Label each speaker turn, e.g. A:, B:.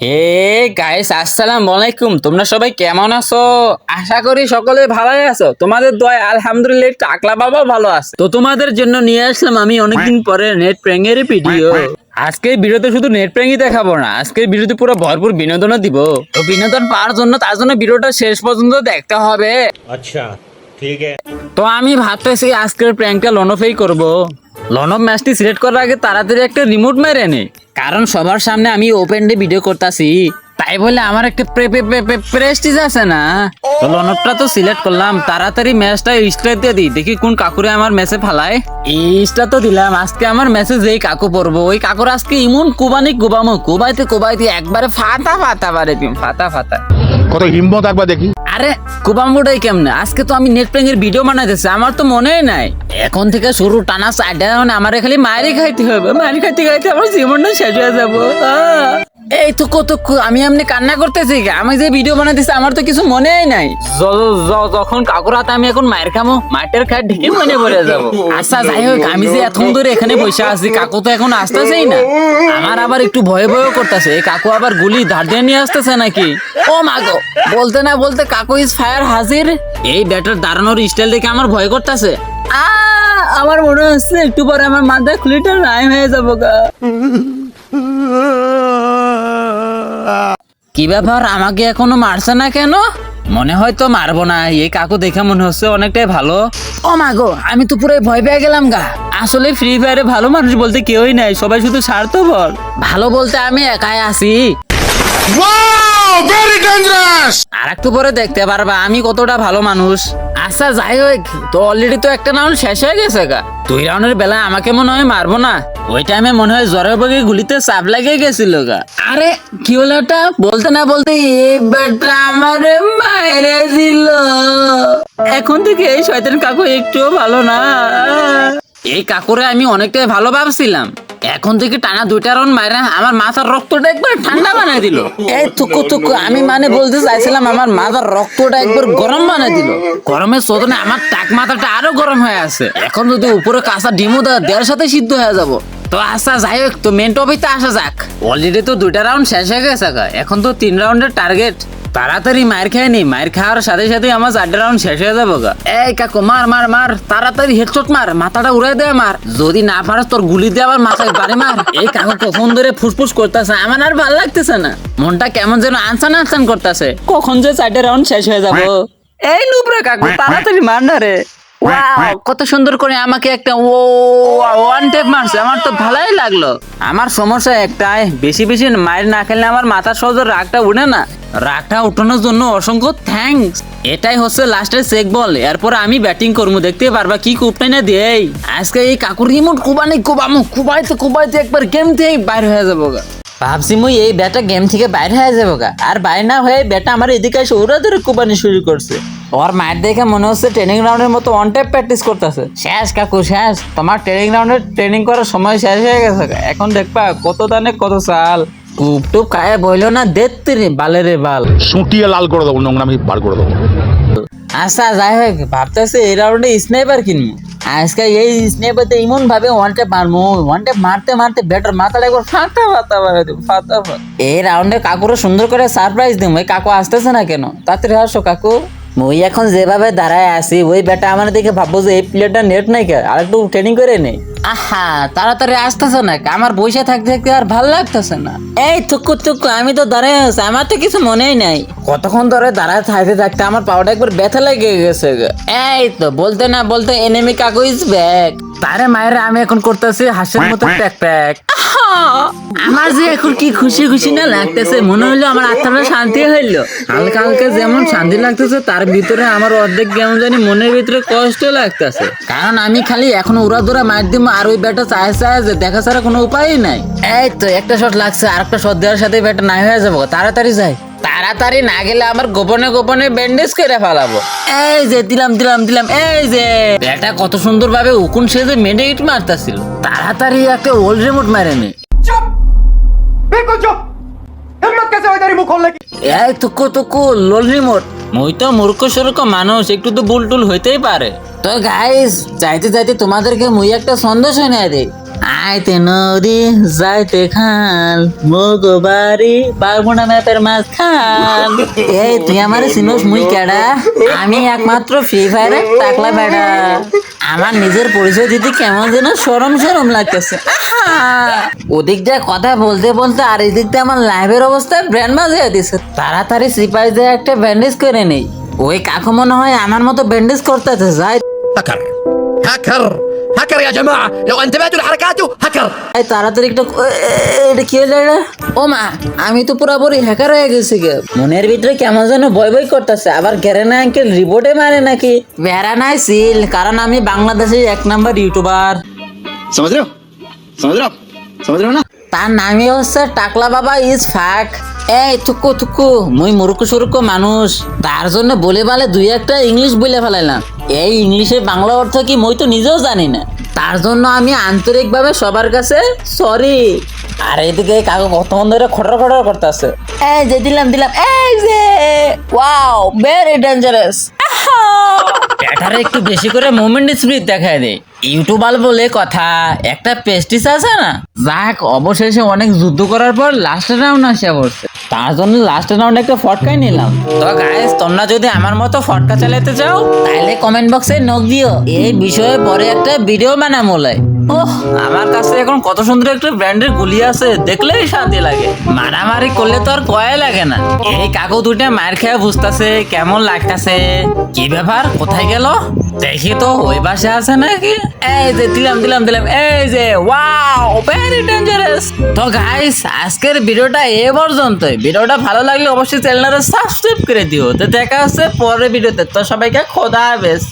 A: Hey guys আসসালাম আলাইকুম। তোমরা সবাই কেমন আছো? আশা করি সকলে ভালোই আছো। তোমাদের দয় আলহামদুলিল্লাহ টাকলা বাবা ভালো আছে। তো তোমাদের জন্য নিয়ে আসলাম আমি অনেকদিন পরে নেট প্র্যাঙ্গের ভিডিও আজকে ভিডিওতে শুধু নেট প্র্যাঙ্গই দেখাবো না আজকে ভিডিওতে পুরো ভরপুর বিনোদনও দিব। তো বিনোদন পাওয়ার জন্য তার জন্য ভিডিওটা শেষ পর্যন্ত দেখতে হবে।
B: আচ্ছা ঠিক আছে।
A: তো আমি ভাবতেছি আজকের প্র্যাঙ্কটা লনফেই করব। লনফ ম্যাচটি সিলেক্ট করার আগে তাড়াতাড়ি একটা রিমোট মেরে নেই কারণ সবার সামনে আমি ওপেন ডে ভিডিও করতেছি। তাই বলে আমার একটা প্রেস্টিজ আছে না? তো লনফটা তো সিলেক্ট করলাম, তাড়াতাড়ি ম্যাচটা স্টার দিয়ে দিই। দেখি কোন কাকুরে আমার মেসে ফালায়। ইস্টা তো দিলাম, আজকে আমার মেসেজ এই কাকু পড়ব, ওই কাকুর আজকে ইমন কুবানি কুবামো, কুবাইতে কুবাইতে একবারে ফাতা ফাতা বারে দিম ফাতা ফাটা।
C: কত হিম্মত একবার দেখি।
A: আরে কুবাম্বুটাই কেমনে? আজকে তো আমি নেট প্যাঙ্কের ভিডিও বানাইতেছি, আমার তো মনেই নাই। এখন থেকে শুরু, টানা সাইডে মানে আমার খালি মারি খাইতে হবে মারি খাইতে খাইতে আমার জীবনটা শেষ হয়ে যাব! এই তো কত আমি এমনি কান্না করতেছি? আমি যে ভিডিও বানাইতেছি আমার তো কিছু মনেই নাই। যখন কাকুর হাতে আমি এখন মায়ের খামো মাটির খায় ঢেকে মনে পড়ে যাব। আচ্ছা যাই হোক আমি যে এতক্ষণ ধরে এখানে বসে আছি কাকু তো এখন আসতেছেই না। আমার আবার একটু ভয় ভয় করতেছে। এই কাকু আবার গুলি ধার দিয়ে নিয়ে আসতেছে নাকি? ও মাগো বলতে না বলতে কাকু ইজ ফায়ার হাজির। এই ব্যাটার দাঁড়ানোর স্টাইল দেখে আমার ভয় করতেছে। আমার মনে হচ্ছে একটু পরে আমার মাথায় খুলিটা নাই হয়ে যাব গা। কি ব্যাপার আমাকে এখনও মারছে না কেন? মনে হয় তো মারবো না এই কাকু দেখে মনে হচ্ছে অনেকটাই ভালো। ও মাগো আমি তো পুরো ভয় পেয়ে গেলাম গা। আসলে ফ্রি ফায়ারে ভালো মানুষ বলতে কেউই নাই সবাই শুধু স্বার্থপর। ভালো বলতে আমি একাই আছি। আর একটু পরে দেখতে পারবা আমি কতটা ভালো মানুষ। আচ্ছা যাই হোক তো অলরেডি তো একটা রাউন্ড শেষ হয়ে গেছে গা। দুই রাউন্ডের বেলা আমাকে মনে হয় মারবো না। ওই টাইমে মনে হয় জ্বরের বগে গুলিতে চাপ লাগিয়ে গেছিল গা। আরে কি হলো এটা বলতে না বলতে এই আমারে মাইরে দিল। এখন থেকে এই শয়তান কাকু একটুও ভালো না। এই কাকুরে আমি অনেকটাই ভালো ভাবছিলাম। এখন থেকে টানা দুইটা রাউন্ড মারে আমার মাথার রক্তটা একবার ঠান্ডা বানিয়ে দিল। এই তুকু তুকু আমি মানে বলতে চাইছিলাম আমার মাথার রক্তটা একবার গরম বানিয়ে দিল। গরমের শোধনে আমার টাক মাথাটা আরও গরম হয়ে আছে। এখন যদি উপরে কাঁচা ডিমও দেওয়া দেওয়ার সাথে সিদ্ধ হয়ে যাব। তো আচ্ছা যাই হোক তো মেন টপিকতে আসা যাক। অলরেডি তো দুইটা রাউন্ড শেষ হয়ে গেছে এখন তো তিন রাউন্ডের টার্গেট তাড়াতাড়ি মার খেয়ে নি মার খাওয়ার সাথে সাথে আমার চারটে রাউন্ড শেষ হয়ে যাব গা। এই কাকু মার মার মার তাড়াতাড়ি হেডশট মার মাথাটা উড়াই দে মার যদি না পারস তোর গুলি দিয়ে আবার মাথায় বাড়ি মার। এই কাকু কখন ধরে ফুসফুস করতেছে আমার আর ভালো লাগতেছে না। মনটা কেমন যেন আনসান আনসান করতেছে। কখন যে চারটে রাউন্ড শেষ হয়ে যাব। এই নুবরে কাকু তাড়াতাড়ি মার না রে। ওয়াও কত সুন্দর করে আমাকে একটা ও ওয়ান টেপ মারছে। আমার তো ভালোই লাগল। আমার সমস্যা একটাই বেশি বেশি মায়ের না খেলে আমার মাথার সহজে রাগটা উঠে না। রাগটা উঠানোর জন্য অসংখ্য থ্যাঙ্কস এটাই হচ্ছে লাস্টের চেক বল এরপর আমি ব্যাটিং করব। দেখতে পারবা কি কুপটাই না দেই। আজকে এই কাকুর রিমোট কুবানি কুবামু কুবাইতে কুবাইতে একবার গেম থেকে বাইর হয়ে যাব গা। ভাবছি মুই এই ব্যাটা গেম থেকে বাইরে হয়ে যাব গা। আর বাইরে না হয়ে ব্যাটা আমার এদিকে এসে ওরা ধরে কুবানি শুরু করছে। ওর মায়ের দেখে মনে হচ্ছে ট্রেনিং গ্রাউন্ডের মতো অন টাইপ প্র্যাকটিস করতেছে। শেষ কাকু শেষ। তোমার ট্রেনিং গ্রাউন্ডে ট্রেনিং করার সময় শেষ হয়ে গেছে। এখন দেখবা কত দানে কত চাল কুপ টুপ খায় বইলো না দেখতে রে বালে রে বাল।
C: সুটিয়ে লাল করে দেবো নোংরামি বার করে দেবো।
A: আচ্ছা যাই হোক ভাবতেছে এই রাউন্ডে স্নাইপার কিনবো। আজকে এই স্নাইপারতে এমন ভাবে ওয়ান টেপ মারবো ওয়ান টেপ মারতে মারতে ব্যাটার মাথাটা একবার ফাটা ফাটা মারা দেবো ফাটা এই রাউন্ডে কাকুরও সুন্দর করে সারপ্রাইজ দেবো। এই কাকু আসতেছে না কেন? তাড়াতাড়ি আসো কাকু। মই এখন যেভাবে দাঁড়ায় আছি, ওই ব্যাটা আমার দেখে ভাববো যে এই প্লেয়ারটা নেট নাই কে, আর একটু ট্রেনিং করে নেই আহা তাড়াতাড়ি আসতেছে না? আমার বসে থাকতে থাকতে আর ভালো লাগতেছে না। এই থুকু থুকু আমি তো দাঁড়ায় আছি আমার তো কিছু মনেই নাই। কতক্ষণ ধরে দাঁড়ায় থাকতে থাকতে আমার পাওয়াটা একবার ব্যথা লেগে গেছে এই তো বলতে না বলতে এনিমি কাকু ইজ ব্যাক তারে মায়ের আমি এখন করতেছি হাসির মতো প্যাক প্যাক। আমার যে এখন কি খুশি খুশি না লাগতেছে মনে হইল আমার আত্মাটা শান্তি হইল। হালকা হালকা যেমন শান্তি লাগতেছে তার ভিতরে আমার অর্ধেক কেমন জানি মনের ভিতরে কষ্ট লাগতেছে। কারণ আমি খালি এখন উড়া দৌড়া মার দিব আর ওই ব্যাটা চায় চায় যে দেখা ছাড়া কোনো উপায়ই নাই। এই তো একটা শট লাগছে আর একটা শট দেওয়ার সাথে ব্যাটা নাই হয়ে যাব। তাড়াতাড়ি যাই। তাড়াতাড়ি না গেলে আমার গোপনে গোপনে ব্যান্ডেজ করে ফেলাবো। এই যে দিলাম দিলাম দিলাম এই যে। ব্যাটা কত সুন্দর ভাবে উকুন সেজে মেডে ইট মারতেছিল। তাড়াতাড়ি একটা ওল্ড রিমোট মারে নি। এই তুকো তুকো লোল রিমোট মুই তো মূর্খ সুরক মানুষ একটু তো বুলটুল হইতেই পারে। তো গাইস যাইতে যাইতে তোমাদেরকে মুই একটা সন্দেশ এনে দেই। আইতে নদী, যাইতে খাল, মগো বাড়ি বারমুনা ম্যাপের মাছ খান এই, তুই আমার চিনোস মুই কেডা? আমি একমাত্র ফ্রি ফায়ারের টাকলা বেড়া। আমার নিজের পরিচয় দিতে কেমন যেন সরম সরম লাগতেছে। ওদিক দিয়ে কথা বলতে বলতে আর এদিক দিয়ে আমার লাইভের অবস্থায় ব্র্যান্ড বাজিয়ে দিছে। তাড়াতাড়ি সিপাই দিয়ে একটা ব্যান্ডেজ করে নেই। ওই কাকু মনে হয় আমার মতো ব্যান্ডেজ করতেছে, যাই
D: হ্যাকার হ্যাকার হ্যাকার ইয়া জামা لو انتبهتوا لحركاته হ্যাকার
A: এই তাড়াতাড়ি একটা এটা কি হলো রে ও মা আমি তো পুরোপুরি হ্যাকার হয়ে গেছি গে। মনের ভিতরে কেমন যেন ভয় ভয় করতেছে? আবার গেরেনা আঙ্কেল রিপোর্টে মারে নাকি? বেড়া নাই সিল কারণ আমি বাংলাদেশের এক নাম্বার ইউটিউবার
D: সমঝ রে সমঝ রে সমঝ রে না?
A: তার নামই হচ্ছে টাকলা বাবা ইজ ফাক। এই থুকু থুকু মুই মুরুকু সুরুকু মানুষ। তার জন্য বলে বালে দুই একটা ইংলিশ বলে ফেলাইলাম। এই ইংলিশে বাংলা অর্থ কি মই তো নিজেও জানি না। তার জন্য আমি আন্তরিকভাবে সবার কাছে সরি আর এদিকে কাকু মন ধরে খটর খটর করতেছে। এই যে দিলাম দিলাম। এই যে ওয়াও ভেরি ডেঞ্জারাস এটারে একটু বেশি করে মুভমেন্ট স্পিড দেখায় দেয় ইউটিউবার বলে কথা, একটা পেস্টিস আছে না? যাক, অবশেষে অনেক যুদ্ধ করার পর লাস্ট রাউন্ড আসে পড়ছে তার জন্য লাস্ট রাউন্ড একটা ফটকাই নিলাম। তো গাইস তোমরা যদি আমার মতো ফটকা চালাতে চাও, তাহলে কমেন্ট বক্সে নক দিও। এই বিষয়ে পরে একটা ভিডিও লাই ওহ, আমার কাছে এখন কত সুন্দর একটা ব্র্যান্ডের গুলি আছে, দেখলেই শান্তি লাগে। মারামারি করলে তো আর কয় লাগে না। এই কাকু দুইটা মার খেয়ে বুঝতেছে, কেমন লাগতেছে? কি ব্যাপার, কোথায় গেল? দেখি তো, ওই পাশে আছে নাকি? এই যে, দিলাম দিলাম দিলাম। এই যে ওয়াও ভেরি ডেঞ্জারাস তো গাইস আজকের ভিডিওটা এ পর্যন্তই। ভিডিওটা ভালো লাগলে অবশ্যই চ্যানেলটা সাবস্ক্রাইব করে দিও। তো দেখা হচ্ছে পরের ভিডিওতে। তো সবাইকে খোদা হাফেজ।